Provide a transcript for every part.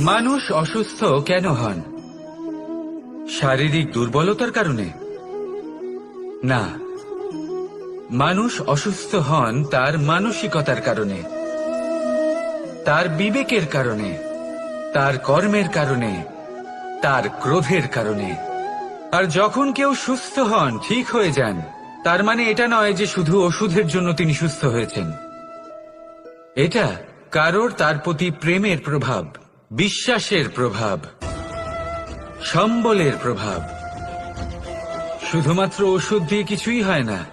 মানুষ অসুস্থ কেন হন? শারীরিক দুর্বলতার কারণে? না। মানুষ অসুস্থ হন তার মানসিকতার কারণে। তার বিবেকের কারণে। তার কর্মের কারণে। তার ক্রোধের কারণে। আর যখন কেউ সুস্থ হন, ঠিক হয়ে যান, তার মানে এটা নয় যে শুধু ওষুধের জন্য তিনি সুস্থ হয়েছেন। এটা কারোর তার প্রতি প্রেমের প্রভাব। বিশ্বাসের প্রভাব, সম্বলের প্রভাব। শুধুমাত্র ওষুধ দিয়ে কিছুই হয় না।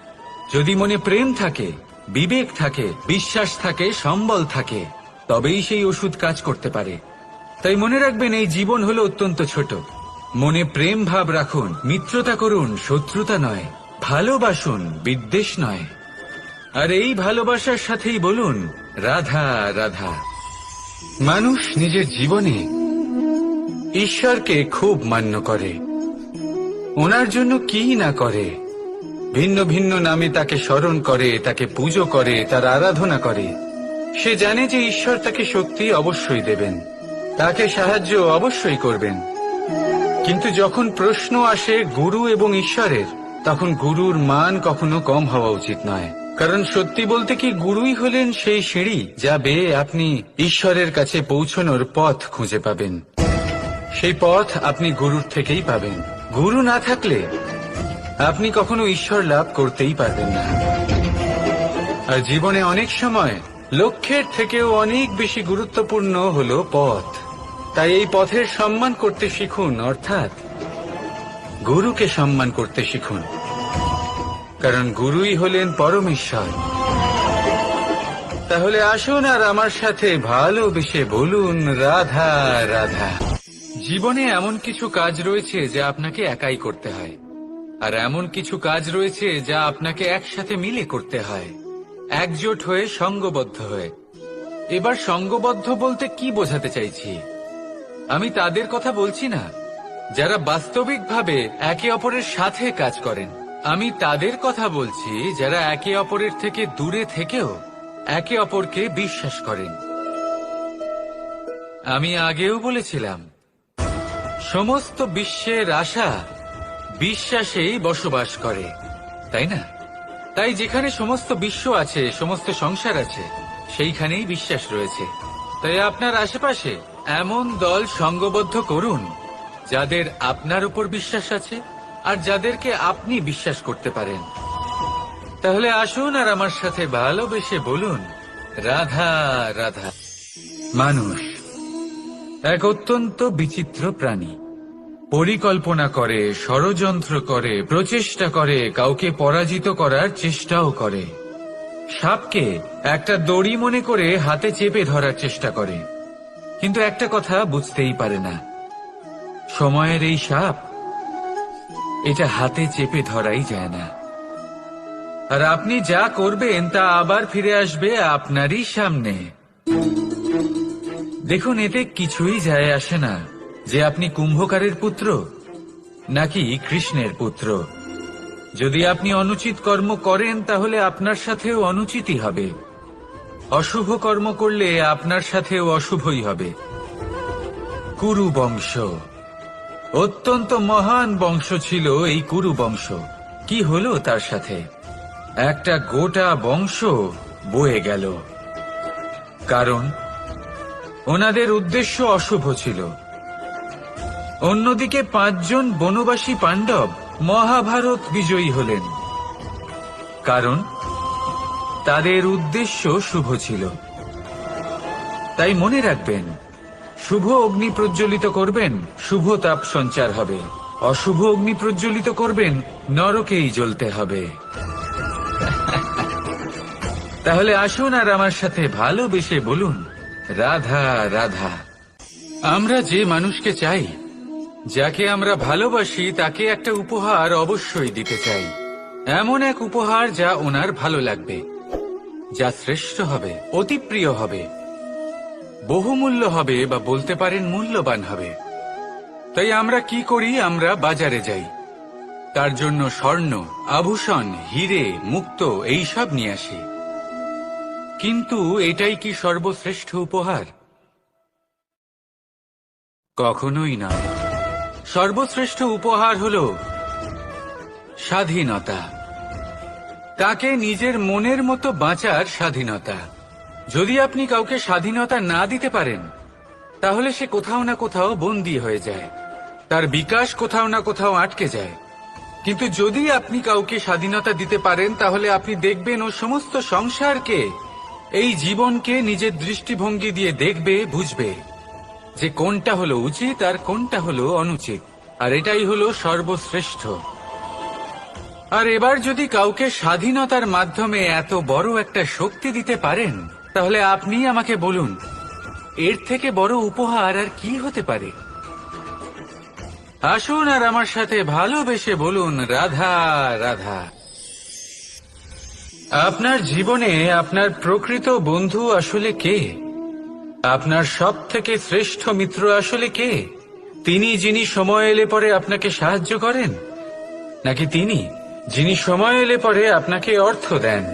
যদি মনে প্রেম থাকে, বিবেক থাকে, বিশ্বাস থাকে, সম্বল থাকে, তবেই সেই ওষুধ কাজ করতে পারে। তাই মনে রাখবেন, এই জীবন হলো অত্যন্ত ছোট। মনে প্রেম ভাব রাখুন, মিত্রতা করুন, শত্রুতা নয়, ভালোবাসুন, বিদ্বেষ নয়। আর এই ভালোবাসার সাথেই বলুন, রাধা রাধা। মানুষ নিজের জীবনে ঈশ্বরকে খুব মান্য করে। ওনার জন্য কি না করে? ভিন্ন ভিন্ন নামে তাকে স্মরণ করে, তাকে পুজো করে, তার আরাধনা করে। সে জানে যে ঈশ্বর তাকে শক্তি অবশ্যই দেবেন, তাকে সাহায্য অবশ্যই করবেন। কিন্তু যখন প্রশ্ন আসে গুরু এবং ঈশ্বরের, তখন গুরুর মান কখনো কম হওয়া উচিত নয়। কারণ সত্যি বলতে কি গুরুই হলেন সেই সিঁড়ি যা বেয়ে আপনি ঈশ্বরের কাছে পৌঁছনোর পথ খুঁজে পাবেন। সেই পথ আপনি গুরুর থেকেই পাবেন। গুরু না থাকলে আপনি কখনো ঈশ্বর লাভ করতেই পারবেন না। আর জীবনে অনেক সময় লক্ষ্যের থেকেও অনেক বেশি গুরুত্বপূর্ণ হলো পথ। তাই এই পথের সম্মান করতে শিখুন, অর্থাৎ গুরুকে সম্মান করতে শিখুন। কারণ গুরুই হলেন পরমেশ্বর। তাহলে আসুন আর আমার সাথে ভালোবেসে বলুন, রাধা রাধা। জীবনে এমন কিছু কাজ রয়েছে যা আপনাকে একাই করতে হয়। আর এমন কিছু কাজ রয়েছে যা আপনাকে একসাথে মিলে করতে হয়। একজোট হয়ে সঙ্গবদ্ধ হয়ে। এবার সঙ্গবদ্ধ বলতে কি বোঝাতে চাইছি? আমি তাদের কথা বলছি না। যারা বাস্তবিকভাবে একে অপরের সাথে কাজ করেন। আমি তাদের কথা বলছি যারা একে অপরের থেকে দূরে থেকেও একে অপরকে বিশ্বাস করেন। আমি আগেও বলেছিলাম, সমস্ত বিশ্বের আশা বিশ্বাসেই বসবাস করে, তাই না? তাই যেখানে সমস্ত বিশ্ব আছে, সমস্ত সংসার আছে, সেইখানেই বিশ্বাস রয়েছে। তাই আপনার আশেপাশে এমন দল সঙ্গবদ্ধ করুন যাদের আপনার উপর বিশ্বাস আছে আর যাদেরকে আপনি বিশ্বাস করতে পারেন। তাহলে আসুন আর আমার সাথে ভালোবেসে বলুন, রাধা রাধা। মানুষ, এক অত্যন্ত বিচিত্র প্রাণী। পরিকল্পনা করে, ষড়যন্ত্র করে, প্রচেষ্টা করে, কাউকে পরাজিত করার চেষ্টাও করে। সাপকে একটা দড়ি মনে করে হাতে চেপে ধরার চেষ্টা করে। কিন্তু একটা কথা বুঝতেই পারে না। সময়ের এই সাপ এটা হাতে চেপে ধরাই যায় না। আর আপনি যা করবেন, তা আবার ফিরে আসবে আপনারই সামনে। দেখুন, এতে কিছুই যায় আসে না যে আপনি কুম্ভকারের পুত্র নাকি কৃষ্ণের পুত্র। যদি আপনি অনুচিত কর্ম করেন, তাহলে আপনার সাথেও অনুচিতই হবে। অশুভ কর্ম করলে আপনার সাথেও অশুভই হবে। কুরু বংশ। অত্যন্ত মহান বংশ ছিল এই কুরু বংশ। কি হলো তার সাথে? একটা গোটা বংশ বয়ে গেল। কারণ, ওনাদের উদ্দেশ্য অশুভ ছিল। অন্যদিকে পাঁচজন বনবাসী পাণ্ডব মহাভারত বিজয়ী হলেন। কারণ, তাদের উদ্দেশ্য শুভ ছিল। তাই মনে রাখবেন শুভ অগ্নি প্রজ্বলিত করবেন, শুভ তাপ সঞ্চার হবে। অশুভ অগ্নি প্রজ্বলিত করবেন, নরকেই জ্বলতে হবে। তাহলে আসুন আর আমার সাথে ভালোবেসে বলুন, রাধা রাধা। আমরা যে মানুষকে চাই, যাকে আমরা ভালোবাসি, তাকে একটা উপহার অবশ্যই দিতে চাই। এমন এক উপহার যা ওনার ভালো লাগবে, যা শ্রেষ্ঠ হবে, অতি প্রিয় হবে। বহুমূল্য হবে বা বলতে পারেন মূল্যবান হবে। তাই আমরা কি করি? আমরা বাজারে যাই। তার জন্য স্বর্ণ, আভূষণ, হিরে, মুক্ত এইসব নিয়ে আসি। কিন্তু এটাই কি সর্বশ্রেষ্ঠ উপহার? কখনোই নয় সর্বশ্রেষ্ঠ উপহার হল স্বাধীনতা। তাকে নিজের মনের মতো বাঁচার স্বাধীনতা? যদি আপনি কাউকে স্বাধীনতা না দিতে পারেন, তাহলে সে কোথাও না কোথাও বন্দী হয়ে যায়। তার বিকাশ কোথাও না কোথাও আটকে যায়। কিন্তু যদি আপনি কাউকে স্বাধীনতা দিতে পারেন, তাহলে আপনি দেখবেন ও সমস্ত সংসারকে, এই জীবনকে নিজের দৃষ্টিভঙ্গি দিয়ে দেখবে, বুঝবে যে কোনটা হলো উচিত আর কোনটা হলো অনুচিত। আর এটাই হলো সর্বশ্রেষ্ঠ। আর এবার যদি কাউকে স্বাধীনতার মাধ্যমে এত বড় একটা শক্তি দিতে পারেন তাহলে আপনি আমাকে বলুন, এর থেকে বড় উপহার আর কি হতে পারে? আসুন আর আমার সাথে ভালোবেসে বলুন, রাধা রাধা। আপনার জীবনে আপনার প্রকৃত বন্ধু আসলে কে? আপনার সব থেকে শ্রেষ্ঠ মিত্র আসলে কে? তিনি যিনি সময় এলে পরে আপনাকে সাহায্য করেন, নাকি তিনি যিনি সময় এলে পরে আপনাকে অর্থ দেন?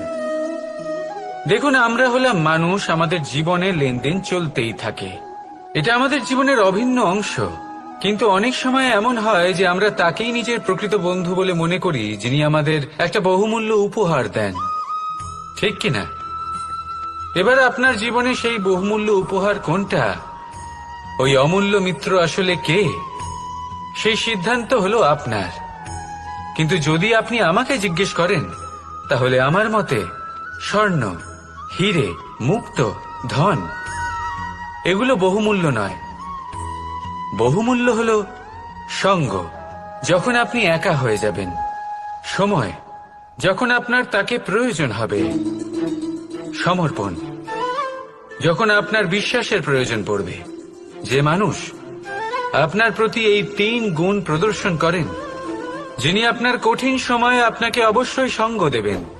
দেখুন, আমরা হলাম মানুষ, আমাদের জীবনে লেনদেন চলতেই থাকে। এটা আমাদের জীবনের অভিন্ন অংশ। কিন্তু অনেক সময় এমন হয় যে আমরা তাকেই নিজের প্রকৃত বন্ধু বলে মনে করি, যিনি আমাদের একটা বহুমূল্য উপহার দেন। ঠিক কিনা এবার আপনার জীবনে সেই বহুমূল্য উপহার কোনটা? ওই অমূল্য মিত্র আসলে কে? সেই সিদ্ধান্ত হলো আপনার। কিন্তু যদি আপনি আমাকে জিজ্ঞেস করেন, তাহলে আমার মতে স্বর্ণ। হিরে, মুক্ত, ধন। এগুলো বহুমূল্য নয়। বহুমূল্য হল সঙ্গ। যখন আপনি একা হয়ে যাবেন, সময়। যখন আপনার তাকে প্রয়োজন হবে, সমর্পণ। যখন আপনার বিশ্বাসের প্রয়োজন পড়বে, যে মানুষ আপনার প্রতি এই তিন গুণ প্রদর্শন করেন, যিনি আপনার কঠিন সময়ে আপনাকে অবশ্যই সঙ্গ দেবেন।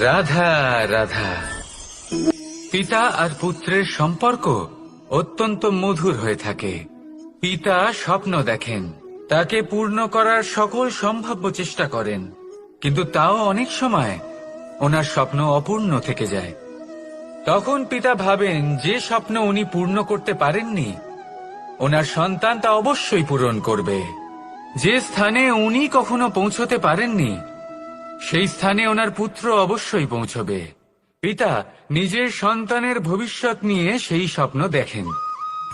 রাধা রাধা। পিতা আর পুত্রের সম্পর্ক অত্যন্ত মধুর হয়ে থাকে। পিতা স্বপ্ন দেখেন, তাকে পূর্ণ করার সকল সম্ভাব্য চেষ্টা করেন, কিন্তু তাও অনেক সময় ওনার স্বপ্ন অপূর্ণ থেকে যায়। তখন পিতা ভাবেন, যে স্বপ্ন উনি পূর্ণ করতে পারেননি, ওনার সন্তান তা অবশ্যই পূরণ করবে। যে স্থানে উনি কখনো পৌঁছতে পারেননি সেই স্থানে ওনার পুত্র অবশ্যই পৌঁছবে। পিতা নিজের সন্তানের ভবিষ্যৎ নিয়ে সেই স্বপ্ন দেখেন।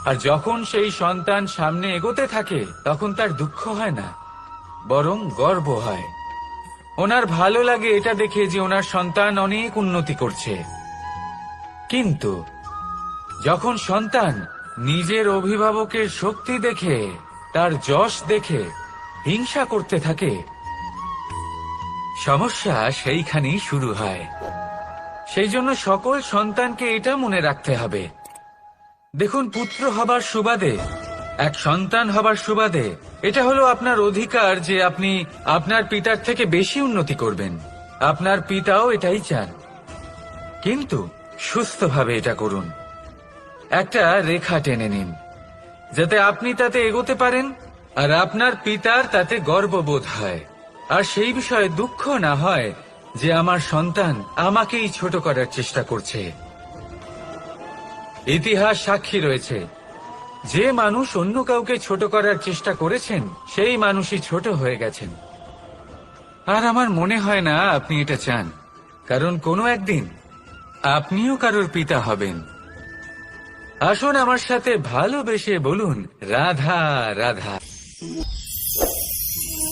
আর যখন সেই সন্তান সামনে এগোতে থাকে, তখন তার দুঃখ হয় না, বরং গর্ব হয়। ওনার ভালো লাগে এটা দেখে যে ওনার সন্তান অনেক উন্নতি করছে। কিন্তু যখন সন্তান নিজের অভিভাবকের শক্তি দেখে, তার যশ দেখে, হিংসা করতে থাকে সমস্যা সেইখানেই শুরু হয়। সেই জন্য সকল সন্তানকে এটা মনে রাখতে হবে। দেখুন, পুত্র হবার সুবাদে, এক সন্তান হবার সুবাদে, এটা হলো আপনার অধিকার যে আপনি আপনার পিতার থেকে বেশি উন্নতি করবেন। আপনার পিতাও এটাই চান। কিন্তু সুস্থভাবে এটা করুন। একটা রেখা টেনে নিন, যাতে আপনি তাতে এগোতে পারেন আর আপনার পিতার তাতে গর্ববোধ হয়। আর সেই বিষয়ে দুঃখ না হয় যে আমার সন্তান আমাকেই ছোট করার চেষ্টা করছে। ইতিহাস সাক্ষী রয়েছে। যে মানুষ অন্য কাউকে ছোট করার চেষ্টা করেছেন, সেই মানুষই ছোট হয়ে গেছেন। আর আমার মনে হয় না আপনি এটা চান, কারণ কোনো একদিন আপনিও কারোর পিতা হবেন। আসুন আমার সাথে ভালোবেসে বলুন, রাধা রাধা।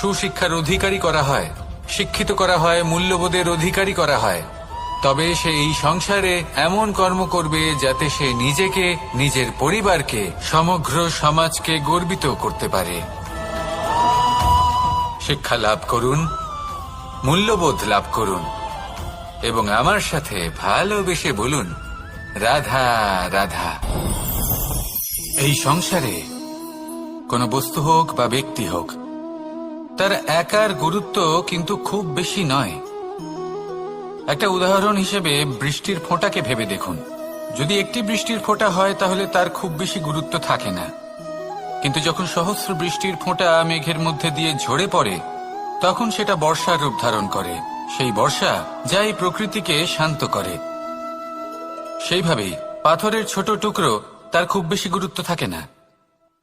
সুশিক্ষার অধিকারী করা হয়, শিক্ষিত করা হয়, মূল্যবোধের অধিকারী করা হয়। তবে সে এই সংসারে এমন কর্ম করবে যাতে সে নিজেকে, নিজের পরিবারকে, সমগ্র সমাজকে গর্বিত করতে পারে। শিক্ষা লাভ করুন, মূল্যবোধ লাভ করুন, এবং আমার সাথে ভালোবেসে বলুন, রাধা রাধা। এই সংসারে কোনো বস্তু হোক বা ব্যক্তি হোক তার একার গুরুত্ব কিন্তু খুব বেশি নয়। একটা উদাহরণ হিসেবে বৃষ্টির ফোঁটাকে ভেবে দেখুন। যদি একটি বৃষ্টির ফোঁটা হয়, তাহলে তার খুব বেশি গুরুত্ব থাকে না। কিন্তু যখন সহস্র বৃষ্টির ফোঁটা মেঘের মধ্যে দিয়ে ঝরে পড়ে, তখন সেটা বর্ষার রূপ ধারণ করে। সেই বর্ষা যা এই প্রকৃতিকে শান্ত করে। সেইভাবেই পাথরের ছোট টুকরো তার খুব বেশি গুরুত্ব থাকে না।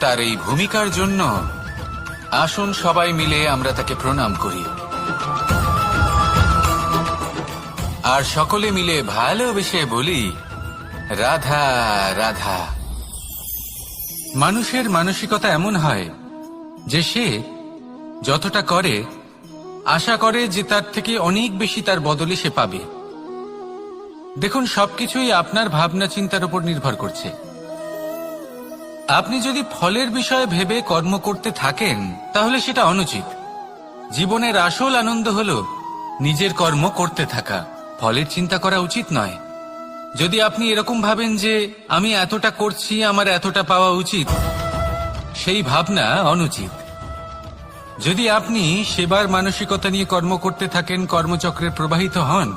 তার এই ভূমিকার জন্য আসুন সবাই মিলে আমরা তাকে প্রণাম করি। আর সকলে মিলে ভালোবেসে বলি, রাধা রাধা। মানুষের মানসিকতা এমন হয় যে সে যতটা করে, আশা করে যে তার থেকে অনেক বেশি তার বদলে সে পাবে। দেখুন, সবকিছুই আপনার ভাবনা চিন্তার উপর নির্ভর করছে। আপনি যদি ফলের বিষয়ে ভেবে কর্ম করতে থাকেন, তাহলে সেটা অনুচিত। জীবনের আসল আনন্দ হল নিজের কর্ম করতে থাকা। ফলের চিন্তা করা উচিত নয়। যদি আপনি এরকম ভাবেন যে, আমি এতটা করছি, আমার এতটা পাওয়া উচিত, সেই ভাবনা অনুচিত। যদি আপনি সেবার মানসিকতা নিয়ে কর্ম করতে থাকেন, কর্মচক্রে প্রবাহিত হন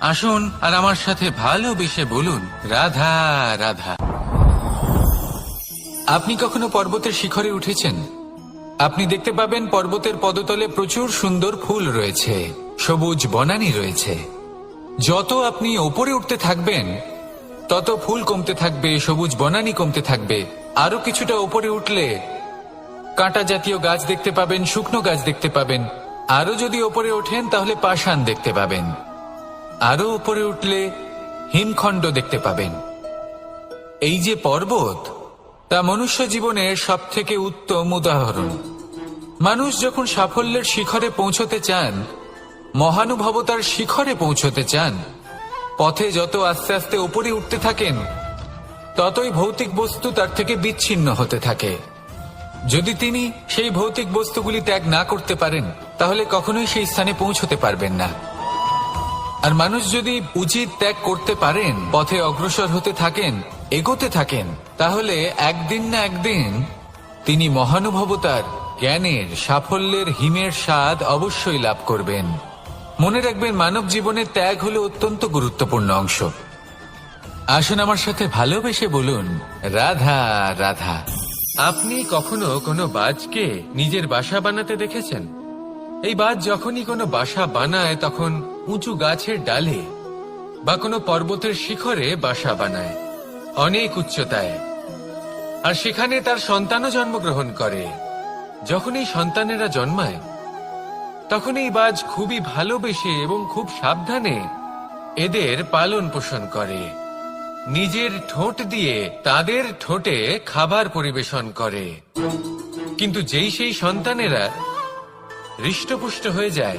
আসুন আর আমার সাথে ভালোবেসে বলুন, রাধা রাধা। আপনি কখনো পর্বতের শিখরে উঠেছেন? আপনি দেখতে পাবেন পর্বতের পদতলে প্রচুর সুন্দর ফুল রয়েছে, সবুজ বনানি রয়েছে। যত আপনি ওপরে উঠতে থাকবেন, তত ফুল কমতে থাকবে, সবুজ বনানি কমতে থাকবে। আরও কিছুটা ওপরে উঠলে কাঁটা জাতীয় গাছ দেখতে পাবেন, শুকনো গাছ দেখতে পাবেন। আরও যদি ওপরে ওঠেন, তাহলে পাষাণ দেখতে পাবেন। আরও উপরে উঠলে হিমখণ্ড দেখতে পাবেন। এই যে পর্বত, তা মনুষ্য জীবনের সব থেকে উত্তম উদাহরণ। মানুষ যখন সাফল্যের শিখরে পৌঁছতে চান, মহানুভবতার শিখরে পৌঁছতে চান, পথে যত আস্তে আস্তে উপরে উঠতে থাকেন, ততই ভৌতিক বস্তু তার থেকে বিচ্ছিন্ন হতে থাকে। যদি তিনি সেই ভৌতিক বস্তুগুলি ত্যাগ না করতে পারেন, তাহলে কখনোই সেই স্থানে পৌঁছতে পারবেন না। আর মানুষ যদি উচিত ত্যাগ করতে পারেন, পথে অগ্রসর হতে থাকেন, এগোতে থাকেন, তাহলে একদিন না একদিন তিনি মহানুভবতার, জ্ঞানের, সাফল্যের হিমের স্বাদ অবশ্যই লাভ করবেন। মনে রাখবেন, মানব জীবনে ত্যাগ হলো অত্যন্ত গুরুত্বপূর্ণ অংশ। আসুন আমার সাথে ভালোবেসে বলুন, রাধা রাধা, আপনি কখনো কোনো বাজকে নিজের বাসা বানাতে দেখেছেন? এই বাজ যখনই কোনো বাসা বানায়, তখন উঁচু গাছের ডালে বা কোনো পর্বতের শিখরে বাসা বানায়, অনেক উচ্চতায়। আর সেখানে তার সন্তানও জন্মগ্রহণ করে। যখন এই সন্তানেরা জন্মায় তখন এই বাজ খুবই ভালোবেসে এবং খুব সাবধানে এদের পালন পোষণ করে। নিজের ঠোঁট দিয়ে তাদের ঠোঁটে খাবার পরিবেশন করে। কিন্তু যেই সেই সন্তানেরা হৃষ্টপুষ্ট হয়ে যায়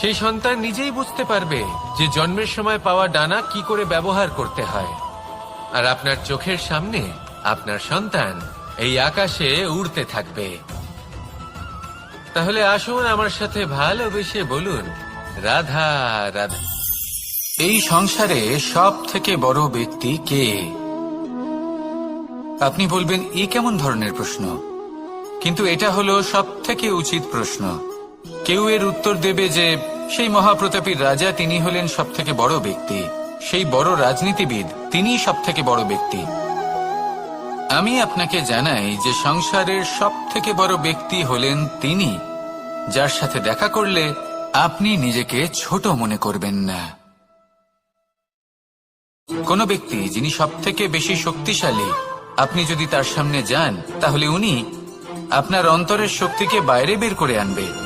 সেই সন্তান নিজেই বুঝতে পারবে যে জন্মের সময় পাওয়া ডানা কি করে ব্যবহার করতে হয়। আর আপনার চোখের সামনে আপনার সন্তান এই আকাশে উড়তে থাকবে। তাহলে আসুন আমার সাথে ভালোবেসে বলুন, রাধা রাধা। এই সংসারে সব থেকে বড় ব্যক্তি কে? আপনি বলবেন, এ কেমন ধরনের প্রশ্ন? কিন্তু এটা হলো সব থেকে উচিত প্রশ্ন। কেউ এর উত্তর দেবে যে, সেই মহাপ্রতাপীর রাজা তিনি হলেন সব থেকে বড় ব্যক্তি। সেই বড় রাজনীতিবিদ তিনি সব থেকে বড় ব্যক্তি। আমি আপনাকে জানাই যে সংসারের সব থেকে বড় ব্যক্তি হলেন তিনি, যার সাথে দেখা করলে আপনি নিজেকে ছোট মনে করবেন না। কোন ব্যক্তি যিনি সব থেকে বেশি শক্তিশালী, আপনি যদি তার সামনে যান, তাহলে উনি আপনার অন্তরের শক্তিকে বাইরে বের করে আনবে।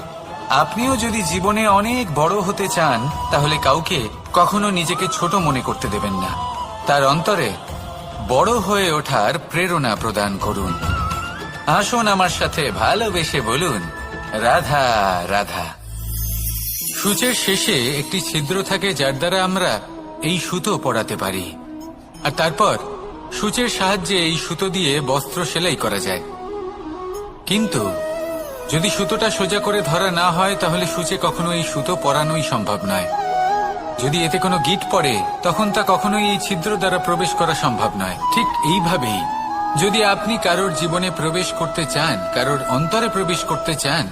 আপনিও যদি জীবনে অনেক বড় হতে চান, তাহলে কাউকে কখনো নিজেকে ছোট মনে করতে দেবেন না। তার অন্তরে বড় হয়ে ওঠার প্রেরণা প্রদান করুন। আসুন আমার সাথে ভালোবেসে বলুন, রাধা রাধা। সূচের শেষে একটি ছিদ্র থাকে যার দ্বারা আমরা এই সুতো পড়াতে পারি। আর তারপর সূচের সাহায্যে এই সুতো দিয়ে বস্ত্র সেলাই করা যায়। কিন্তু যদি সুতোটা সোজা করে ধরা না হয়, তাহলে সূচে কখনো এই সুতো পরানোই সম্ভব নয়। যদি এতে কোনো গিট পড়ে, তখন তা কখনোই এই ছিদ্র দ্বারা প্রবেশ করা সম্ভব নয়। ঠিক এইভাবেই, যদি আপনি কারোর জীবনে প্রবেশ করতে চান, কারোর অন্তরে প্রবেশ করতে চান,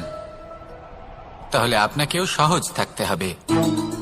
তাহলে আপনাকেও সহজ থাকতে হবে।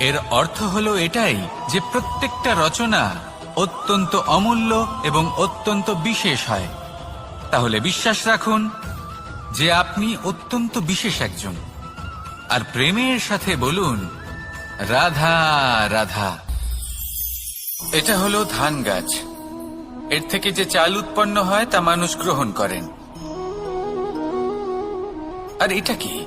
এর অর্থ হলো এটাই যে প্রত্যেকটা রচনা অত্যন্ত অমূল্য এবং অত্যন্ত বিশেষ হয়। তাহলে বিশ্বাস রাখুন যে আপনি অত্যন্ত বিশেষ একজন। আর প্রেমের সাথে বলুন, রাধা রাধা। এটা হলো ধান গাছ। এর থেকে যে চাল উৎপন্ন হয় তা মানুষ গ্রহণ করেন। আর এটা কি?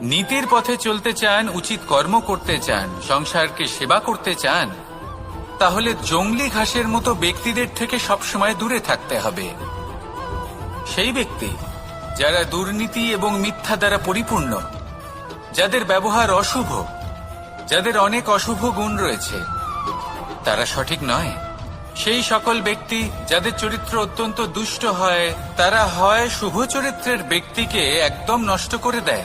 নীতির পথে চলতে চান, উচিত কর্ম করতে চান, সংসারকে সেবা করতে চান, তাহলে জঙ্গলি ঘাসের মতো ব্যক্তিদের থেকে সবসময় দূরে থাকতে হবে। সেই ব্যক্তি যারা দুর্নীতি এবং মিথ্যা দ্বারা পরিপূর্ণ, যাদের ব্যবহার অশুভ, যাদের অনেক অশুভ গুণ রয়েছে, তারা সঠিক নয়। সেই সকল ব্যক্তি যাদের চরিত্র অত্যন্ত দুষ্ট হয়, তারা হয় শুভ চরিত্রের ব্যক্তিকে একদম নষ্ট করে দেয়।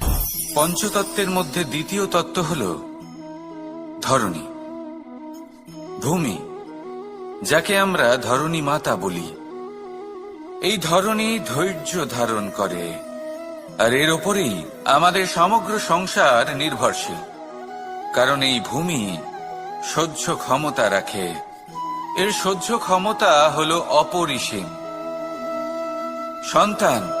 পঞ্চতত্ত্বের মধ্যে দ্বিতীয় তত্ত্ব হল ধরণী। ভূমি, যাকে আমরা ধরণী মাতা বলি। এই ধরণী ধৈর্য ধারণ করে, আর এর ওপরেই আমাদের সমগ্র সংসার নির্ভরশীল। কারণ এই ভূমি সহ্য ক্ষমতা রাখে। এর সহ্য ক্ষমতা হল অপরিসীম। সন্তান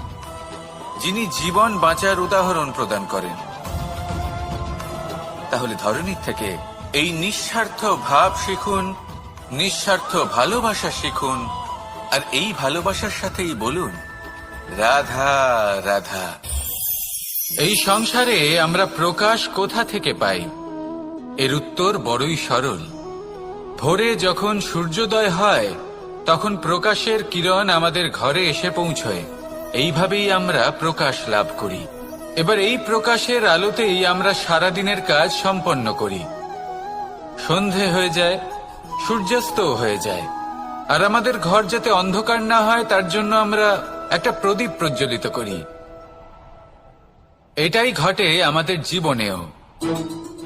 যিনি জীবন বাঁচার উদাহরণ প্রদান করেন। তাহলে ধরনীর থেকে এই নিঃস্বার্থ ভাব শিখুন, নিঃস্বার্থ ভালোবাসা শিখুন, আর এই ভালোবাসার সাথেই বলুন, রাধা রাধা। এই সংসারে আমরা প্রকাশ কোথা থেকে পাই? এর উত্তর বড়ই সরল। ভোরে যখন সূর্যোদয় হয়, তখন প্রকাশের কিরণ আমাদের ঘরে এসে পৌঁছয়। এইভাবেই আমরা প্রকাশ লাভ করি। এবার এই প্রকাশের আলোতেই আমরা সারাদিনের কাজ সম্পন্ন করি। সন্ধে হয়ে যায় সূর্যাস্ত হয়ে যায়। আর আমাদের ঘর যাতে অন্ধকার না হয়, তার জন্য আমরা একটা প্রদীপ প্রজ্বলিত করি। এটাই ঘটে আমাদের জীবনেও।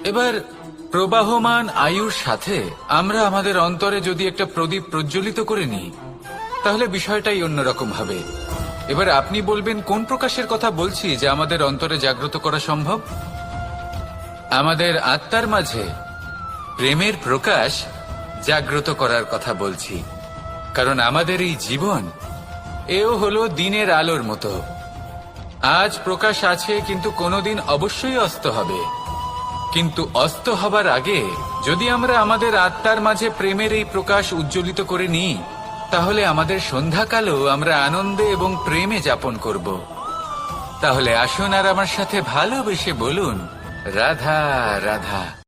এবার প্রবাহমান আয়ুর সাথে আমরা আমাদের অন্তরে যদি একটা প্রদীপ প্রজ্বলিত করে নিই, তাহলে বিষয়টাই অন্যরকম হবে। এবার আপনি বলবেন, কোন প্রকাশের কথা বলছি যে আমাদের অন্তরে জাগ্রত করা সম্ভব? আমাদের আত্মার মাঝে প্রেমের প্রকাশ জাগ্রত করার কথা বলছি। কারণ আমাদের এই জীবন, এও হলো দিনের আলোর মতো। আজ প্রকাশ আছে, কিন্তু কোনোদিন অবশ্যই অস্ত হবে। কিন্তু অস্ত হবার আগে যদি আমরা আমাদের আত্মার মাঝে প্রেমের এই প্রকাশ উজ্জ্বলিত করে নিই তাহলে আমাদের সন্ধ্যাকালও আমরা আনন্দে এবং প্রেমে যাপন করব। তাহলে আসুন আর আমার সাথে ভালোবেসে বলুন, রাধা রাধা।